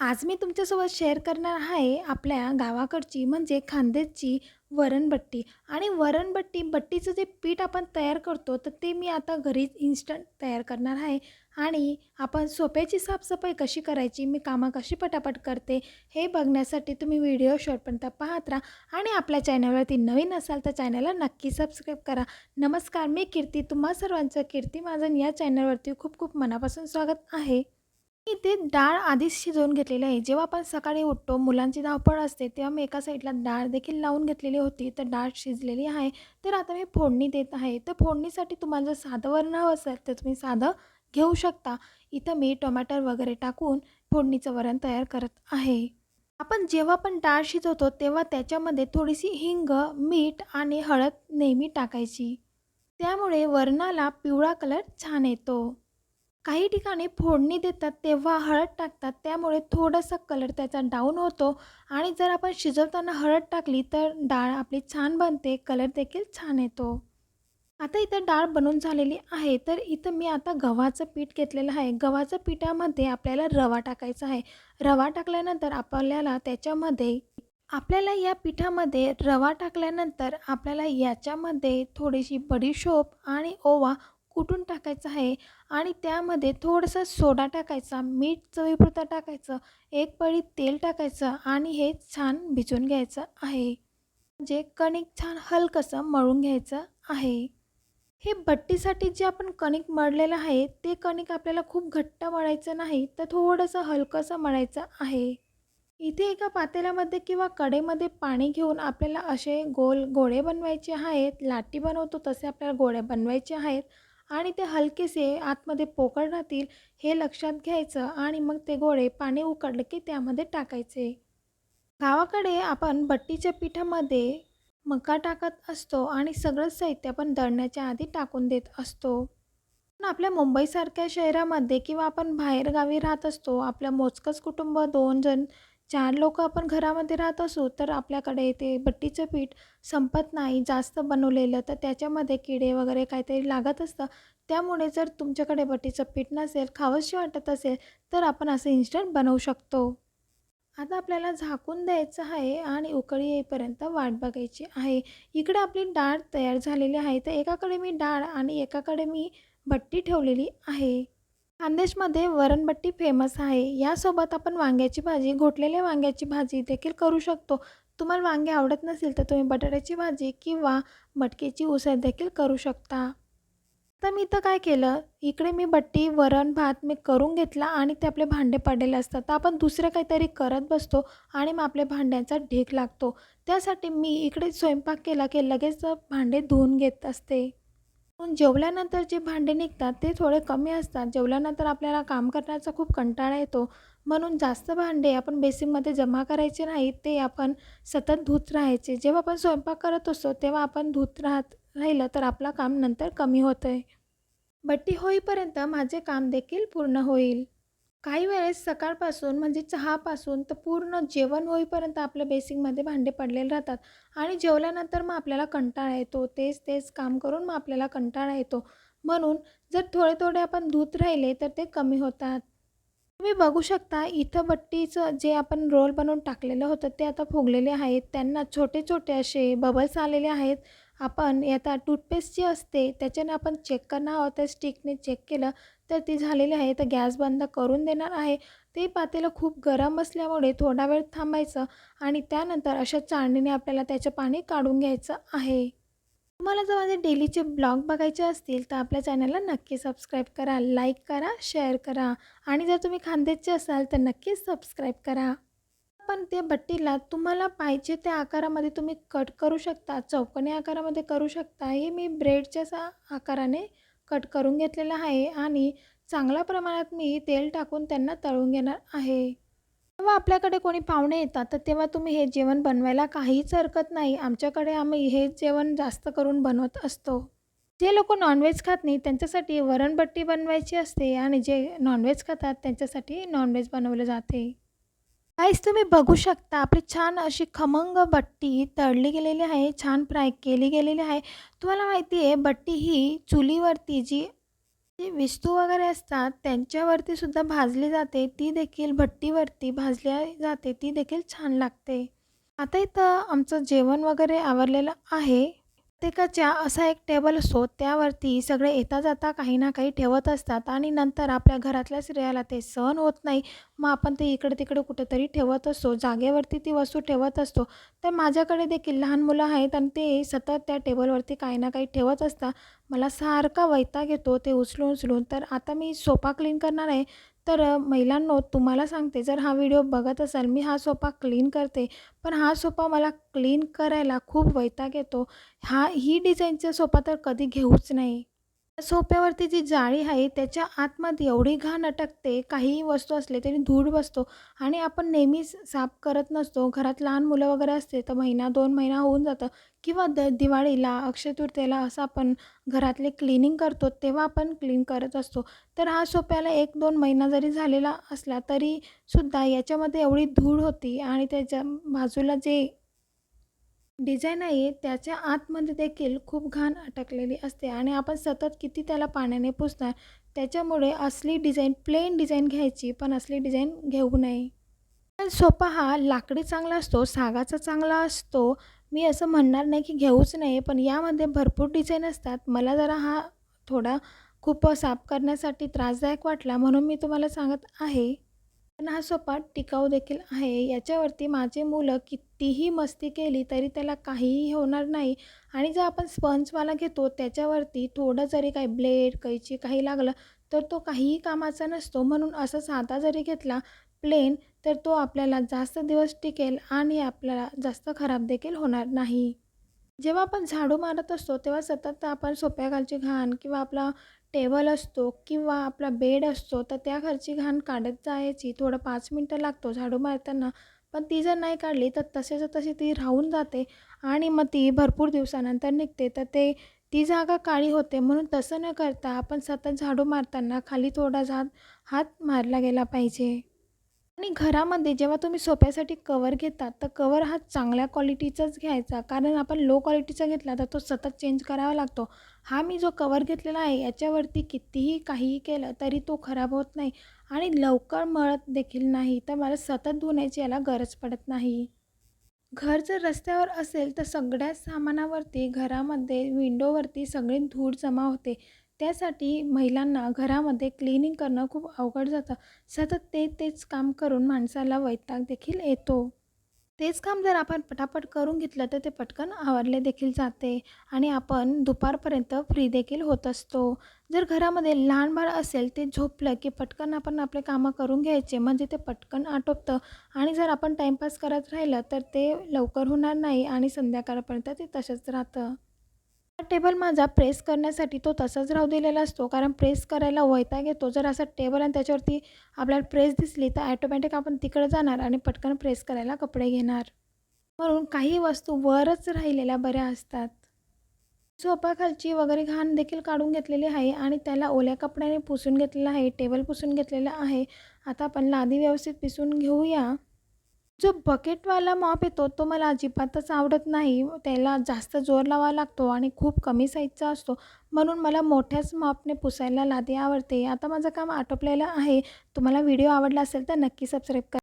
आज मी तुमच्यासोबत शेअर करणार आहे आपल्या गावाकडची म्हणजे खांदेची वरणबट्टी. आणि वरणबट्टी बट्टीचं जे पीठ आपण तयार करतो तर ते मी आता घरीच इन्स्टंट तयार करणार आहे. आणि आपण सोप्याची साफसफाई कशी करायची मी कामं कशी पटापट करते. हे बघण्यासाठी तुम्ही व्हिडिओ शॉर्टपर्यंत पाहत राहा. आणि आपल्या चॅनलवरती नवीन असाल तर चॅनलला नक्की सबस्क्राईब करा. नमस्कार मी कीर्ती. तुम्हा सर्वांचं कीर्ती माझं या चॅनलवरती खूप खूप मनापासून स्वागत आहे. मी ते डाळ आधीच शिजवून घेतलेली आहे. जेव्हा आपण सकाळी उठतो मुलांची धावपळ असते तेव्हा मी एका साईडला डाळ देखील लावून घेतलेली होती. तर डाळ शिजलेली आहे. तर आता मी फोडणी देत आहे. तर फोडणीसाठी तुम्हाला जर साधं वरण हवं असेल तर तुम्ही साधं घेऊ शकता. इथं मी टोमॅटर वगैरे टाकून फोडणीचं वरण तयार करत आहे. आपण जेव्हा पण डाळ शिजवतो तेव्हा त्याच्यामध्ये थोडीशी हिंग मीठ आणि हळद नेहमी टाकायची. त्यामुळे वरणाला पिवळा कलर छान येतो. काही ठिकाणी फोडणी देतात तेव्हा हळद टाकतात. त्यामुळे थोडासा कलर त्याचा डाऊन होतो आणि जर आपण शिजवताना हळद टाकली तर डाळ आपली छान बनते कलर देखील छान येतो. आता इथं डाळ बनून झालेली आहे. तर इथं मी आता गव्हाचं पीठ घेतलेलं आहे. गव्हाचं पिठामध्ये आपल्याला रवा टाकायचा आहे. रवा टाकल्यानंतर आपल्याला त्याच्यामध्ये आपल्याला या पिठामध्ये रवा टाकल्यानंतर आपल्याला याच्यामध्ये थोडीशी बडीशोप आणि ओवा कुटून टाकायचं आहे? आणि त्यामध्ये थोडंसं सोडा टाकायचा मीठ चवीपुरता टाकायचं एक पळी तेल टाकायचं आणि हे छान भिजवून घ्यायचं आहे. म्हणजे कणिक छान हलकंसं मळून घ्यायचं आहे. हे भट्टीसाठी जे आपण कणिक मळलेलं आहे ते कणिक आपल्याला खूप घट्ट मळायचं नाही तर थोडंसं हलकंसं मळायचं आहे. इथे एका पातेल्यामध्ये किंवा कडेमध्ये पाणी घेऊन आपल्याला असे गोल गोळे बनवायचे आहेत. लाटी बनवतो तसे आपल्याला गोळे बनवायचे आहेत. आणि ते हलकेसे आतमध्ये पोकळ राहतील हे लक्षात घ्यायचं आणि मग ते गोळे पाणी उकडलं की त्यामध्ये टाकायचे. गावाकडे आपण बट्टीच्या पिठामध्ये मका टाकत असतो आणि सगळं साहित्य आपण दळण्याच्या आधी टाकून देत असतो. पण आपल्या मुंबईसारख्या शहरामध्ये किंवा आपण बाहेरगावी राहत असतो आपल्या मोजकंच कुटुंब दोन जण चार लोक आपण घरामध्ये राहत असू तर आपल्याकडे ते बट्टीचं पीठ संपत नाही जास्त बनवलेलं तर त्याच्यामध्ये किडे वगैरे काहीतरी लागत असतं. त्यामुळे जर तुमच्याकडे बट्टीचं पीठ नसेल खावंशी वाटत असेल तर आपण असं इन्स्टंट बनवू शकतो. आता आपल्याला झाकून द्यायचं आहे आणि उकळी येईपर्यंत वाट बघायची आहे. इकडे आपली डाळ तयार झालेली आहे तर एकाकडे मी डाळ आणि एकाकडे मी बट्टी ठेवलेली आहे. खानदेशमध्ये वरणबट्टी फेमस आहे. यासोबत आपण वांग्याची भाजी घोटलेल्या वांग्याची भाजी देखील करू शकतो. तुम्हाला वांगे आवडत नसेल तर तुम्ही बटाट्याची भाजी किंवा मटकीची उसळ देखील करू शकता. तर मी तर काय केलं? इकडे मी बट्टी वरण भात मी करून घेतला आणि ते आपले भांडे पडलेले असतात. तर आपण दुसरं काहीतरी करत बसतो आणि मग आपल्या भांड्यांचा ढीक लागतो. त्यासाठी मी इकडे स्वयंपाक केला की लगेच भांडे धुवून घेत असते. पण जेवल्यानंतर जे भांडे निघतात ते थोडे कमी असतात. जेवल्यानंतर आपल्याला काम करण्याचा खूप कंटाळा येतो. म्हणून जास्त भांडे आपण बेसिनमध्ये जमा करायचे नाहीत ते आपण सतत धुत राहायचे. जेव्हा आपण स्वयंपाक करत असतो तेव्हा आपण धुत राहत राहिलं तर आपलं काम नंतर कमी होतं आहे बट्टी होईपर्यंत माझे काम देखील पूर्ण होईल. काही वेळेस सकाळपासून म्हणजे चहापासून तर पूर्ण जेवण होईपर्यंत आपल्या बेसिकमध्ये भांडे पडलेले राहतात आणि जेवल्यानंतर मग आपल्याला कंटाळा येतो. तेच तेच काम करून मग आपल्याला कंटाळा येतो. म्हणून जर थोडे थोडे आपण धूत राहिले तर ते कमी होतात. तुम्ही बघू शकता इथं बट्टीचं जे आपण रोल बनवून टाकलेलं होतं ते आता फुगलेले आहेत. त्यांना छोटे छोटे असे बबल्स आलेले आहेत. आपण आता टूथपेस्ट जी असते त्याच्याने आपण चेक करणार आहोत. त्या स्टिकने चेक केलं तर ती झालेली आहे. तर गॅस बंद करून देणार आहे. ते पातेलं खूप गरम असल्यामुळे थोडा वेळ थांबायचं आणि त्यानंतर अशा चाळणीने आपल्याला त्याचं पाणी काढून घ्यायचं आहे. तुम्हाला जर माझे डेलीचे ब्लॉग बघायचे असतील तर आपल्या चॅनलला नक्की सबस्क्राईब करा लाईक करा शेअर करा आणि जर तुम्ही खानदेशचे असाल तर नक्कीच सबस्क्राईब करा. पण त्या बट्टीला तुम्हाला पाहिजे त्या आकारामध्ये तुम्ही कट करू शकता चौकणी आकारामध्ये करू शकता. हे मी ब्रेडच्या सा आकाराने कट करून घेतलेलं आहे आणि चांगल्या प्रमाणात मी तेल टाकून त्यांना तळून घेणार आहे. जेव्हा आपल्याकडे कोणी पाहुणे येतात तर तेव्हा तुम्ही हे जेवण बनवायला काहीच हरकत नाही. आमच्याकडे आम्ही हे जेवण जास्त करून बनवत असतो. जे लोक नॉनव्हेज खात नाही त्यांच्यासाठी वरणबट्टी बनवायची असते आणि जे नॉनव्हेज खातात त्यांच्यासाठी नॉनव्हेज बनवलं जाते. गाईस तुम्ही बघू शकता आपली छान अशी खमंग बट्टी तळली गेलेली आहे छान फ्राय केली गेलेली आहे. तुम्हाला माहिती आहे बट्टी ही चुलीवरती जी जी विस्तू वगैरे असतात त्यांच्यावरती सुद्धा भाजली जाते. ती देखील भट्टीवरती भाजली जाते ती देखील छान लागते. आता इथं आमचं जेवण वगैरे आवरलेलं आहे. प्रत्येकाच्या असा एक टेबल असतो त्यावरती सगळे येता जाता काही ना काही ठेवत असतात आणि नंतर आपल्या घरातल्या स्त्रियाला ते सहन होत नाही. मग आपण ते इकडे तिकडे कुठेतरी ठेवत असतो जागेवरती ती वस्तू ठेवत असतो. तर माझ्याकडे देखील लहान मुलं आहेत आणि ते सतत त्या टेबलवरती काही ना काही ठेवत असतात. मला सारखा वैताग येतो ते उचलून उचलून. तर आता मी सोफा क्लीन करणार आहे. तर महिलांनो तुम्हाला सांगते जर हा व्हिडिओ बघत असाल मी हा सोफा क्लीन करते पण हा सोफा मला क्लीन करायला खूप वैताग येतो. हा ही डिझाईनचा सोफा तर कधी घेऊच नाही. सोप्यावरती जी जाळी आहे त्याच्या आतमध्ये एवढी घाण अटकते काहीही वस्तू असले तरी धूळ बसतो आणि आपण नेहमीच साफ करत नसतो. घरात लहान मुलं वगैरे असते तर महिना दोन महिना होऊन जातं. किंवा द दिवाळीला अक्षयतृतीयेला असं आपण घरातले क्लिनिंग करतो तेव्हा आपण क्लीन करत असतो. तर हा सोप्याला एक दोन महिना जरी झालेला असला तरी सुद्धा याच्यामध्ये एवढी धूळ होती आणि त्याच्या बाजूला जे डिझाईन आहे त्याच्या आतमध्ये देखील खूप घाण अटकलेली असते आणि आपण सतत किती त्याला पाण्याने पुसणार त्याच्यामुळे असली डिझाईन प्लेन डिझाईन घ्यायची पण असली डिझाईन घेऊ नये. पण सोफा हा लाकडी चांगला असतो सागाचा चांगला असतो. मी असं म्हणणार नाही की घेऊच नाही पण यामध्ये भरपूर डिझाईन असतात. मला जरा हा थोडा खूप साफ करण्यासाठी त्रासदायक वाटला म्हणून मी तुम्हाला सांगत आहे. पण हा सोफा टिकाऊ देखील आहे. याच्यावरती माझे मुलं कितीही मस्ती केली तरी त्याला काहीही होणार नाही. आणि जर आपण स्पंजवाला घेतो त्याच्यावरती थोडं जरी काही ब्लेड कैची काही लागलं तर तो काहीही कामाचा नसतो. म्हणून असं साधा जरी घेतला प्लेन तर तो आपल्याला जास्त दिवस टिकेल आणि आपल्याला जास्त खराब देखील होणार नाही. जेव्हा आपण झाडू मारत असतो तेव्हा सतत आपण सोप्या घालची घाण किंवा आपला टेबल असतो किंवा आपला बेड असतो तर त्या घरची घाण काढत जायची. थोडं पाच मिनटं लागतो झाडू मारताना. पण ती जर नाही काढली तर तसेच तशी ती राहून जाते आणि मग ती भरपूर दिवसानंतर निघते. तर ते ती जागा काळी होते. म्हणून तसं न करता आपण सतत झाडू मारताना खाली थोडा झाड हात मारला गेला पाहिजे. आणि घरामध्ये जेव्हा तुम्ही सोप्यासाठी कवर घेतात तर कवर हा चांगल्या क्वालिटीचाच घ्यायचा. कारण आपण लो क्वालिटीचा घेतला तर तो सतत चेंज करावा लागतो. हा मी जो कवर घेतलेला आहे याच्यावरती कितीही काहीही केलं तरी तो खराब होत नाही. आणि लवकर मळत देखील नाही तर मला सतत धुण्याची याला गरज पडत नाही. घर जर रस्त्यावर असेल तर सगळ्या सामानावरती घरामध्ये विंडोवरती सगळी धूळ जमा होते. त्यासाठी महिलांना घरामध्ये क्लिनिंग करणं खूप अवघड जातं. सतत ते तेच काम करून माणसाला वैताग देखील येतो. तेच काम जर आपण पटापट करून घेतलं तर ते पटकन आवरले देखील जाते आणि आपण दुपारपर्यंत फ्री देखील होत असतो. जर घरामध्ये लहान बाळ असेल ते झोपलं की पटकन आपण आपले कामं करून घ्यायचे म्हणजे ते पटकन आटोपतं. आणि जर आपण टाईमपास करत राहिलं तर ते लवकर होणार नाही आणि संध्याकाळपर्यंत ते तसंच राहतं. टेबल माझा प्रेस करण्यासाठी तो तसाच राहू दिलेला असतो. कारण प्रेस करायला वैताग येतो. जर असा टेबल आणि त्याच्यावरती आपल्याला प्रेस दिसली तर ॲटोमॅटिक आपण तिकडे जाणार आणि पटकन प्रेस करायला कपडे घेणार. म्हणून काही वस्तू वरच राहिलेल्या बऱ्या असतात. झोपाखालची वगैरे घाण देखील काढून घेतलेली आहे आणि त्याला ओल्या कपड्याने पुसून घेतलेलं आहे. टेबल पुसून घेतलेलं आहे. आता आपण लादी व्यवस्थित पिसून घेऊया. जो बकेटवाला मॉप येतो तो मला अजिबातच आवडत नाही. त्याला जास्त जोर लावावा लागतो आणि खूप कमी साईजचा असतो. म्हणून मला मोठ्याच मॉपने पुसायला लादी आवडते. आता माझं काम आटोपलेलं आहे. तुम्हाला व्हिडिओ आवडला असेल तर नक्की सबस्क्राईब करा.